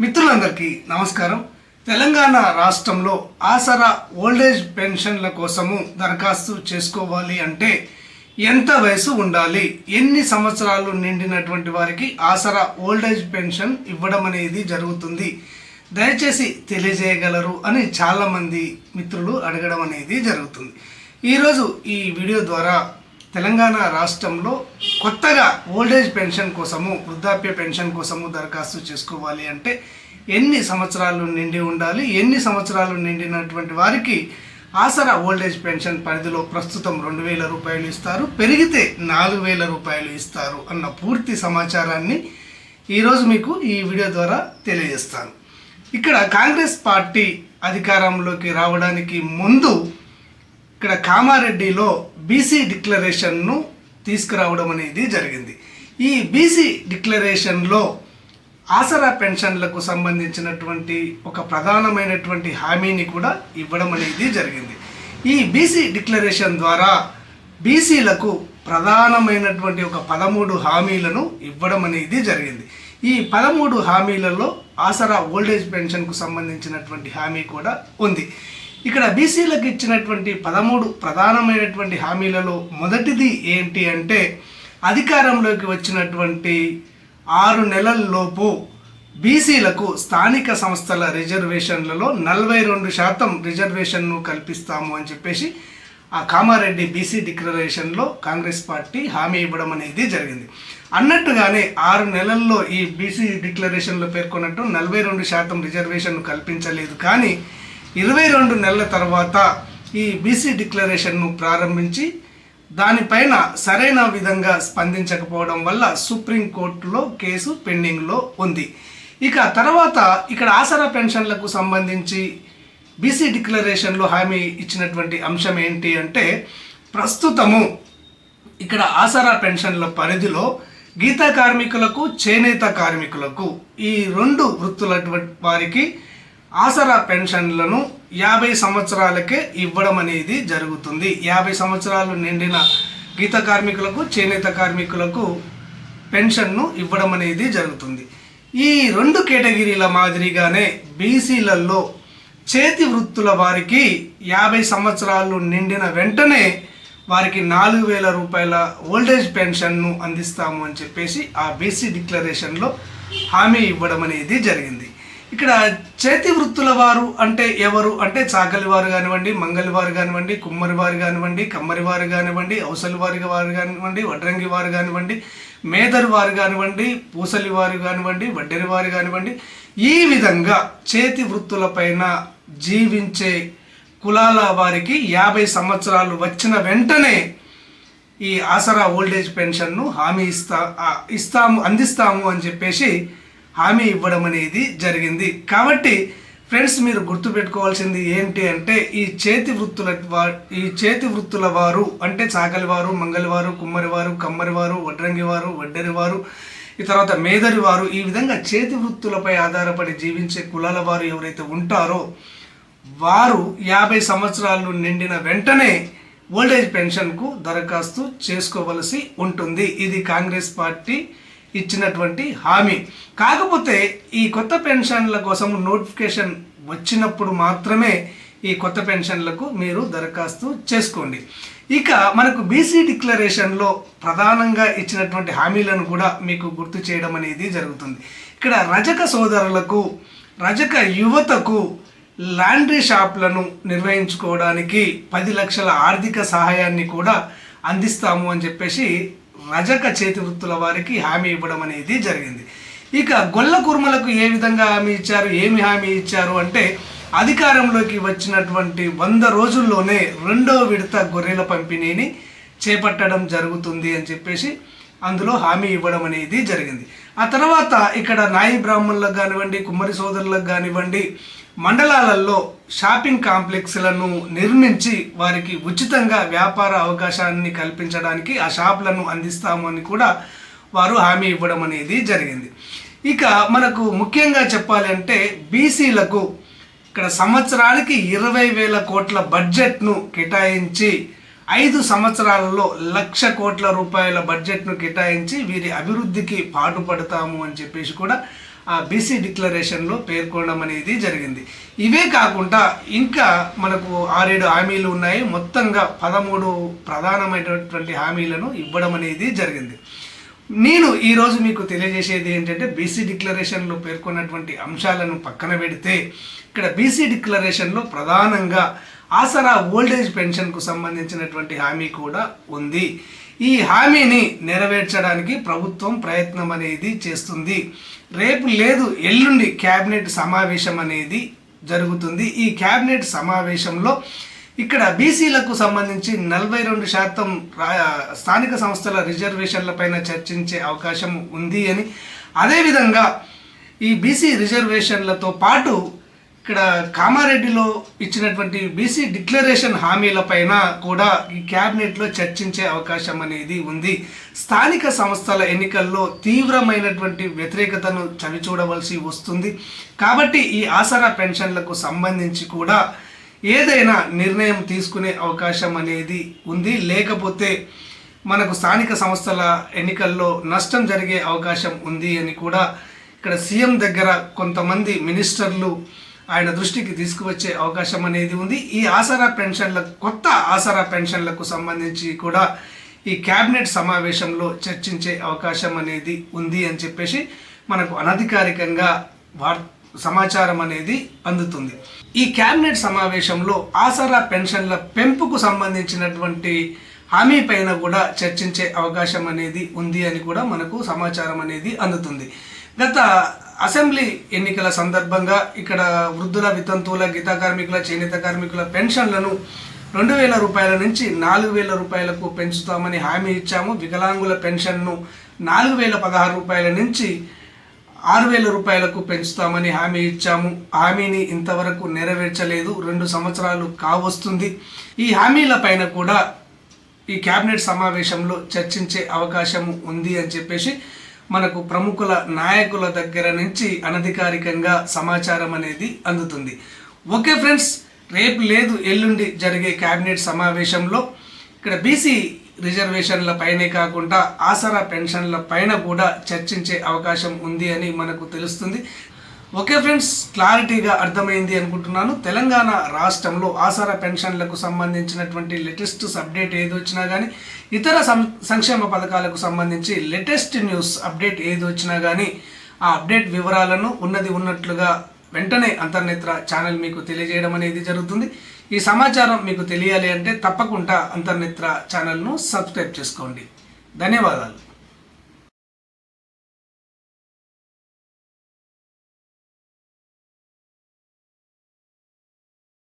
మిత్రులందరికీ నమస్కారం. తెలంగాణ రాష్ట్రంలో ఆసరా ఓల్డేజ్ పెన్షన్ల కోసము దరఖాస్తు చేసుకోవాలి అంటే ఎంత వయసు ఉండాలి? ఎన్ని సంవత్సరాలు నిండినటువంటి వారికి ఆసరా ఓల్డేజ్ పెన్షన్ ఇవ్వడం అనేది జరుగుతుంది. దయచేసి తెలియజేయగలరు అని చాలామంది మిత్రులు అడగడం అనేది జరుగుతుంది. ఈరోజు ఈ వీడియో ద్వారా తెలంగాణ రాష్ట్రంలో కొత్తగా ఓల్డేజ్ పెన్షన్ కోసము వృద్ధాప్య పెన్షన్ కోసము దరఖాస్తు చేసుకోవాలి అంటే ఎన్ని సంవత్సరాలు నిండి ఉండాలి ఎన్ని సంవత్సరాలు నిండినటువంటి వారికి ఆసరా ఓల్డేజ్ పెన్షన్ పరిధిలో ప్రస్తుతం రెండు వేల రూపాయలు ఇస్తారు పెరిగితే నాలుగు వేల రూపాయలు ఇస్తారు అన్న పూర్తి సమాచారాన్ని ఈరోజు మీకు ఈ వీడియో ద్వారా తెలియజేస్తాను. ఇక్కడ కాంగ్రెస్ పార్టీ అధికారంలోకి రావడానికి ముందు ఇక్కడ కామారెడ్డిలో బీసీ డిక్లరేషన్ను తీసుకురావడం అనేది జరిగింది. ఈ బీసీ డిక్లరేషన్లో ఆసరా పెన్షన్లకు సంబంధించినటువంటి ఒక ప్రధానమైనటువంటి హామీని కూడా ఇవ్వడం అనేది జరిగింది. ఈ బీసీ డిక్లరేషన్ ద్వారా బీసీలకు ప్రధానమైనటువంటి ఒక పదమూడు హామీలను ఇవ్వడం అనేది జరిగింది. ఈ పదమూడు హామీలలో ఆసరా ఓల్డేజ్ పెన్షన్కు సంబంధించినటువంటి హామీ కూడా ఉంది. ఇక్కడ బీసీలకు ఇచ్చినటువంటి పదమూడు ప్రధానమైనటువంటి హామీలలో మొదటిది ఏంటి అంటే అధికారంలోకి వచ్చినటువంటి ఆరు నెలల్లోపు బీసీలకు స్థానిక సంస్థల రిజర్వేషన్లలో నలభై రెండు శాతం రిజర్వేషన్ను కల్పిస్తాము అని చెప్పేసి ఆ కామారెడ్డి బీసీ డిక్లరేషన్లో కాంగ్రెస్ పార్టీ హామీ ఇవ్వడం అనేది జరిగింది. అన్నట్టుగానే ఆరు నెలల్లో ఈ బీసీ డిక్లరేషన్లో పేర్కొన్నట్టు నలభై రెండు శాతం రిజర్వేషన్ను కల్పించలేదు. కానీ ఇరవై రెండు నెలల తర్వాత ఈ బీసీ డిక్లరేషన్ను ప్రారంభించి దానిపైన సరైన విధంగా స్పందించకపోవడం వల్ల సుప్రీంకోర్టులో కేసు పెండింగ్లో ఉంది. ఇక తర్వాత ఇక్కడ ఆసరా పెన్షన్లకు సంబంధించి బీసీ డిక్లరేషన్లో హామీ ఇచ్చినటువంటి అంశం ఏంటి అంటే ప్రస్తుతము ఇక్కడ ఆసరా పెన్షన్ల పరిధిలో గీతా కార్మికులకు చేనేత కార్మికులకు ఈ రెండు వృత్తుల వారికి ఆసరా పెన్షన్లను యాభై సంవత్సరాలకే ఇవ్వడం అనేది జరుగుతుంది. యాభై సంవత్సరాలు నిండిన గీత కార్మికులకు చేనేత కార్మికులకు పెన్షన్ను ఇవ్వడం అనేది జరుగుతుంది. ఈ రెండు కేటగిరీల మాదిరిగానే బీసీలలో చేతి వృత్తుల వారికి యాభై సంవత్సరాలు నిండిన వెంటనే వారికి నాలుగు వేల రూపాయల ఓల్డేజ్ పెన్షన్ను అందిస్తాము అని చెప్పేసి ఆ బీసీ డిక్లరేషన్లో హామీ ఇవ్వడం అనేది జరిగింది. ఇక్కడ చేతి వృత్తుల వారు అంటే ఎవరు? అంటే చాకలి వారు కానివ్వండి మంగలి వారు కానివ్వండి కుమ్మరి వారు కానివ్వండి కమ్మరి వారు కానివ్వండి అవసలి వారి వారు కానివ్వండి వడ్రంగి వారు కానివ్వండి మేదరి వారు కానివ్వండి పూసలి వారు కానివ్వండి వడ్డెరి వారు కానివ్వండి ఈ విధంగా చేతి వృత్తులపైన జీవించే కులాల వారికి యాభై సంవత్సరాలు వచ్చిన వెంటనే ఈ ఆసరా ఓల్డేజ్ పెన్షన్ను హామీ ఇస్తా ఇస్తాము అందిస్తాము అని చెప్పేసి హామీ ఇవ్వడం అనేది జరిగింది. కాబట్టి ఫ్రెండ్స్ మీరు గుర్తుపెట్టుకోవాల్సింది ఏంటి అంటే ఈ చేతి వృత్తుల ఈ చేతి వృత్తుల వారు అంటే చాకలివారు మంగళవారు కుమ్మరివారు కమ్మరివారు వడ్రంగివారు వడ్డరివారు ఈ తర్వాత మేదరి వారు ఈ విధంగా చేతి వృత్తులపై ఆధారపడి జీవించే కులాల వారు ఎవరైతే ఉంటారో వారు యాభై సంవత్సరాలు నిండిన వెంటనే ఓల్డేజ్ పెన్షన్కు దరఖాస్తు చేసుకోవలసి ఉంటుంది. ఇది కాంగ్రెస్ పార్టీ ఇచ్చినటువంటి హామీ. కాకపోతే ఈ కొత్త పెన్షన్ల కోసం నోటిఫికేషన్ వచ్చినప్పుడు మాత్రమే ఈ కొత్త పెన్షన్లకు మీరు దరఖాస్తు చేసుకోండి. ఇక మనకు బీసీ డిక్లరేషన్లో ప్రధానంగా ఇచ్చినటువంటి హామీలను కూడా మీకు గుర్తు చేయడం అనేది జరుగుతుంది. ఇక్కడ రజక సోదరులకు రజక యువతకు లాండ్రీ షాప్లను నిర్వహించుకోవడానికి పది లక్షల ఆర్థిక సహాయాన్ని కూడా అందిస్తాము అని చెప్పేసి రజక చేతి వృత్తుల వారికి హామీ ఇవ్వడం అనేది జరిగింది. ఇక గొల్ల కుర్మలకు ఏ విధంగా హామీ ఇచ్చారు? ఏమి హామీ ఇచ్చారు? అంటే అధికారంలోకి వచ్చినటువంటి వంద రోజుల్లోనే రెండో విడత గొర్రెల పంపిణీని చేపట్టడం జరుగుతుంది అని చెప్పేసి అందులో హామీ ఇవ్వడం అనేది జరిగింది. ఆ తర్వాత ఇక్కడ నాయి బ్రాహ్మణులకు కానివ్వండి కుమ్మరి సోదరులకు కానివ్వండి మండలాలలో షాపింగ్ కాంప్లెక్స్లను నిర్మించి వారికి ఉచితంగా వ్యాపార అవకాశాన్ని కల్పించడానికి ఆ షాప్లను అందిస్తాము అని కూడా వారు హామీ ఇవ్వడం అనేది జరిగింది. ఇక మనకు ముఖ్యంగా చెప్పాలంటే బీసీలకు ఇక్కడ సంవత్సరానికి ఇరవై వేల కోట్ల బడ్జెట్ను కేటాయించి ఐదు సంవత్సరాలలో లక్ష కోట్ల రూపాయల బడ్జెట్ను కేటాయించి వీరి అభివృద్ధికి పాటుపడతాము అని చెప్పేసి కూడా ఆ బీసీ డిక్లరేషన్లో పేర్కొనడం అనేది జరిగింది. ఇవే కాకుండా ఇంకా మనకు ఆరేడు హామీలు ఉన్నాయి. మొత్తంగా పదమూడు ప్రధానమైనటువంటి హామీలను ఇవ్వడం అనేది జరిగింది. నేను ఈరోజు మీకు తెలియజేసేది ఏంటంటే బీసీ డిక్లరేషన్లో పేర్కొన్నటువంటి అంశాలను పక్కన పెడితే ఇక్కడ బీసీ డిక్లరేషన్లో ప్రధానంగా ఆసరా ఓల్డేజ్ పెన్షన్కు సంబంధించినటువంటి హామీ కూడా ఉంది. ఈ హామీని నెరవేర్చడానికి ప్రభుత్వం ప్రయత్నం అనేది చేస్తుంది. రేపు లేదు ఎల్లుండి క్యాబినెట్ సమావేశం అనేది జరుగుతుంది. ఈ క్యాబినెట్ సమావేశంలో ఇక్కడ బీసీలకు సంబంధించి నలభై రెండు శాతం స్థానిక సంస్థల రిజర్వేషన్లపైన చర్చించే అవకాశం ఉంది అని. అదేవిధంగా ఈ బీసీ రిజర్వేషన్లతో పాటు ఇక్కడ కామారెడ్డిలో ఇచ్చినటువంటి బీసీ డిక్లరేషన్ హామీలపైన కూడా ఈ క్యాబినెట్లో చర్చించే అవకాశం అనేది ఉంది. స్థానిక సంస్థల ఎన్నికల్లో తీవ్రమైనటువంటి వ్యతిరేకతను చవిచూడవలసి వస్తుంది. కాబట్టి ఈ ఆసరా పెన్షన్లకు సంబంధించి కూడా ఏదైనా నిర్ణయం తీసుకునే అవకాశం అనేది ఉంది. లేకపోతే మనకు స్థానిక సంస్థల ఎన్నికల్లో నష్టం జరిగే అవకాశం ఉంది అని కూడా ఇక్కడ సీఎం దగ్గర కొంతమంది మినిస్టర్లు ఆయన దృష్టికి తీసుకువచ్చే అవకాశం అనేది ఉంది. ఈ ఆసరా పెన్షన్ల కొత్త ఆసరా పెన్షన్లకు సంబంధించి కూడా ఈ క్యాబినెట్ సమావేశంలో చర్చించే అవకాశం అనేది ఉంది అని చెప్పేసి మనకు అనధికారికంగా వార్ సమాచారం అనేది అందుతుంది. ఈ క్యాబినెట్ సమావేశంలో ఆసరా పెన్షన్ల పెంపుకు సంబంధించినటువంటి హామీ పైన కూడా చర్చించే అవకాశం అనేది ఉంది అని కూడా మనకు సమాచారం అనేది అందుతుంది. గత అసెంబ్లీ ఎన్నికల సందర్భంగా ఇక్కడ వృద్ధుల వితంతువుల గీత కార్మికుల చేనేత కార్మికుల పెన్షన్లను రెండు వేల రూపాయల నుంచి నాలుగు వేల రూపాయలకు పెంచుతామని హామీ ఇచ్చాము. వికలాంగుల పెన్షన్ను నాలుగు వేల పదహారు రూపాయల నుంచి ఆరు వేల రూపాయలకు పెంచుతామని హామీ ఇచ్చాము. హామీని ఇంతవరకు నెరవేర్చలేదు. రెండు సంవత్సరాలు కావస్తుంది. ఈ హామీల పైన కూడా ఈ కేబినెట్ సమావేశంలో చర్చించే అవకాశం ఉంది అని చెప్పేసి మనకు ప్రముఖుల నాయకుల దగ్గర నుంచి అనధికారికంగా సమాచారం అనేది అందుతుంది. ఓకే ఫ్రెండ్స్ రేపు లేదు ఎల్లుండి జరిగే కేబినెట్ సమావేశంలో ఇక్కడ బీసీ రిజర్వేషన్ల పైనే కాకుండా ఆసరా పెన్షన్ల పైన కూడా చర్చించే అవకాశం ఉంది అని మనకు తెలుస్తుంది. ఓకే ఫ్రెండ్స్ క్లారిటీగా అర్థమైంది అనుకుంటున్నాను. తెలంగాణ రాష్ట్రంలో ఆసరా పెన్షన్లకు సంబంధించినటువంటి లేటెస్ట్ అప్డేట్ ఏది వచ్చినా కానీ ఇతర సం- సంక్షేమ పథకాలకు సంబంధించి లేటెస్ట్ న్యూస్ అప్డేట్ ఏది వచ్చినా కానీ ఆ అప్డేట్ వివరాలను ఉన్నది ఉన్నట్లుగా వెంటనే అంతర్నేత్ర ఛానల్ మీకు తెలియజేయడం అనేది జరుగుతుంది. ఈ సమాచారం మీకు తెలియాలి అంటే తప్పకుండా అంతర్నేత్ర ఛానల్ను సబ్స్క్రైబ్ చేసుకోండి. ధన్యవాదాలు.